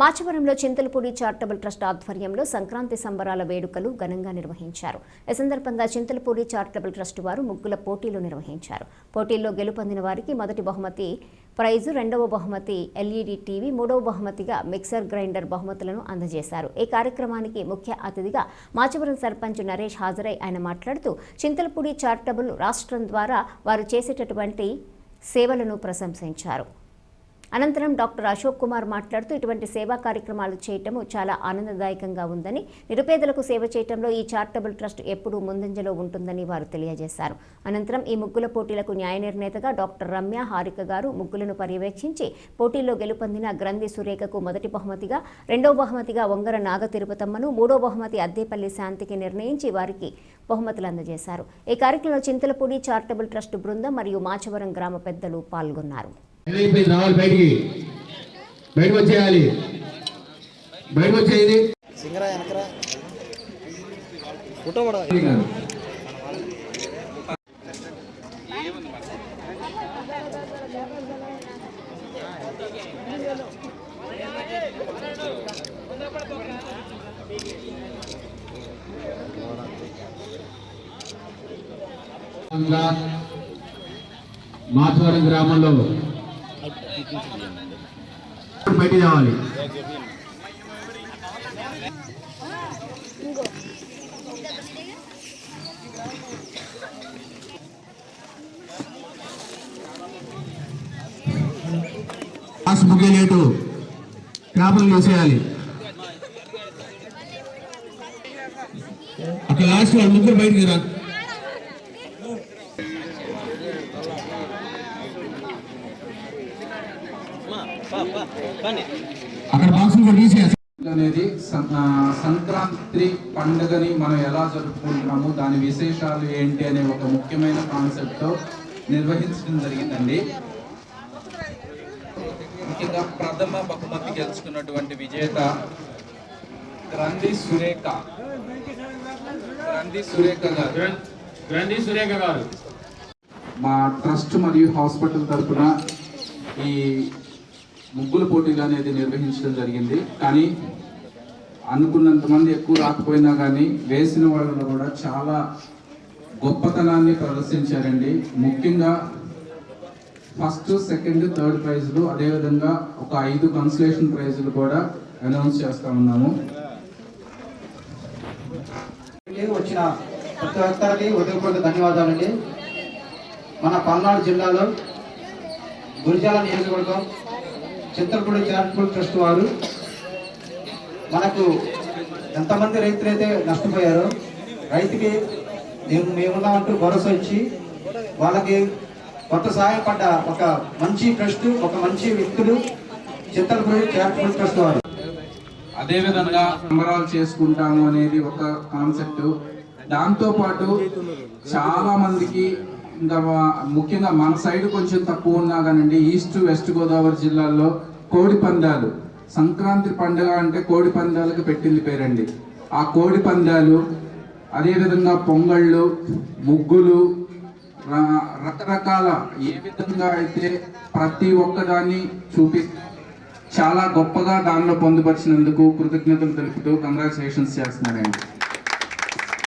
మాచవరంలో Chintalapudi charitable trust ఆధ్వర్యంలో సంక్రాంతి సంబరాల వేడుకలు ఘనంగా నిర్వహించారు. ఈ సందర్భంగా చింతలపూడి చారిటబుల్ ట్రస్ట్ వారు ముగ్గుల పోటీలు నిర్వహించారు. పోటీల్లో గెలుపొందిన వారికి మొదటి బహుమతి ప్రైజు రెండవ బహుమతి ఎల్ఈడి టీవీ మూడవ బహుమతిగా మిక్సర్ గ్రైండర్ బహుమతులను అందజేశారు. ఈ కార్యక్రమానికి ముఖ్య అతిథిగా మాచవరం సర్పంచ్ నరేష్ హాజరై ఆయన మాట్లాడుతూ చింతలపూడి చారిటబుల్ రాష్ట్రం ద్వారా వారు చేసేటటువంటి సేవలను ప్రశంసించారు. అనంతరం డాక్టర్ అశోక్ కుమార్ మాట్లాడుతూ ఇటువంటి సేవా కార్యక్రమాలు చేయటము చాలా ఆనందదాయకంగా ఉందని నిరుపేదలకు సేవ చేయటంలో ఈ చారిటబుల్ ట్రస్ట్ ఎప్పుడూ ముందంజలో ఉంటుందని వారు తెలియజేశారు. అనంతరం ఈ ముగ్గుల పోటీలకు న్యాయ నిర్ణేతగా డాక్టర్ రమ్య హారిక గారు ముగ్గులను పర్యవేక్షించి పోటీల్లో గెలుపొందిన గ్రంథి సురేఖకు మొదటి బహుమతిగా రెండో బహుమతిగా వంగర నాగ తిరుపతమ్మను మూడో బహుమతి అద్దేపల్లి శాంతికి నిర్ణయించి వారికి బహుమతులు అందజేశారు. ఈ కార్యక్రమంలో చింతలపూడి చారిటబుల్ ట్రస్ట్ బృందం మరియు మాచవరం గ్రామ పెద్దలు పాల్గొన్నారు. అయిపోయింది రావాలి బయటికి. బయటకు వచ్చేయాలి. బయటకు వచ్చేది సింగరా మాధవరం గ్రామంలో బయటికి రావాలి. క్లాస్ ముగిలేటు పేపర్లు వేసేయాలి అక్కడ లాస్ట్ వాళ్ళు ముగ్గురు బయటికి రా. అక్కడ బాక్సులు కూడా తీసేయాలి అనేది సంక్రాంతి పండుగని మనం ఎలా జరుపుకుంటున్నాము దాని విశేషాలు ఏంటి అనే ఒక ముఖ్యమైన కాన్సెప్ట్తో నిర్వహించడం జరిగిందండి. ముఖ్యంగా ప్రథమ బహుమతి గెలుచుకున్నటువంటి విజేత గ్రంథి సురేఖ. గ్రంథి సురేఖ గారు గ్రంథి సురేఖ గారు. మా ట్రస్ట్ మరియు హాస్పిటల్ తరఫున ఈ ముగ్గుల పోటీలు అనేది నిర్వహించడం జరిగింది. కానీ అనుకున్నంత మంది ఎక్కువ రాకపోయినా కానీ వేసిన వాళ్ళు కూడా చాలా గొప్పతనాన్ని ప్రదర్శించారండి. ముఖ్యంగా ఫస్ట్ సెకండ్ థర్డ్ ప్రైజ్లు అదేవిధంగా ఒక ఐదు కన్సలేషన్ ప్రైజ్లు కూడా అనౌన్స్ చేస్తా ఉన్నాము. వచ్చిన ప్రతి ఒక్కరికి ఉదయపూర్వక ధన్యవాదాలండి. మన పల్నాడు జిల్లాలో గురిజాల నియోజకవర్గం చింతలపూడి చారిటబుల్ ట్రస్ట్ వారు. మనకు ఎంతమంది రైతులైతే నష్టపోయారో రైతుకి మేము మేమున్నామంటూ భరోసా ఇచ్చి వాళ్ళకి కొత్త సహాయపడ్డ ఒక మంచి ట్రస్ట్ ఒక మంచి వ్యక్తులు చింతలపూడి చారిటబుల్ ట్రస్ట్ వారు. అదేవిధంగా సంబరాలు చేసుకుంటాము అనేది ఒక కాన్సెప్ట్. దాంతో పాటు చాలా మందికి ఇంకా ముఖ్యంగా మన సైడ్ కొంచెం తక్కువ ఉన్నా కానండి ఈస్ట్ వెస్ట్ గోదావరి జిల్లాల్లో కోడి పందాలు. సంక్రాంతి పండుగ అంటే కోడి పందాలకు పెట్టింది పేరండి. ఆ కోడి పందాలు అదేవిధంగా పొంగళ్ళు ముగ్గులు రకరకాల ఏ విధంగా అయితే ప్రతి ఒక్కదాన్ని చూపి చాలా గొప్పగా దానిలో పొందుపరిచినందుకు కృతజ్ఞతలు తెలుపుతూ కంగ్రాచులేషన్స్ చేస్తున్నానండి.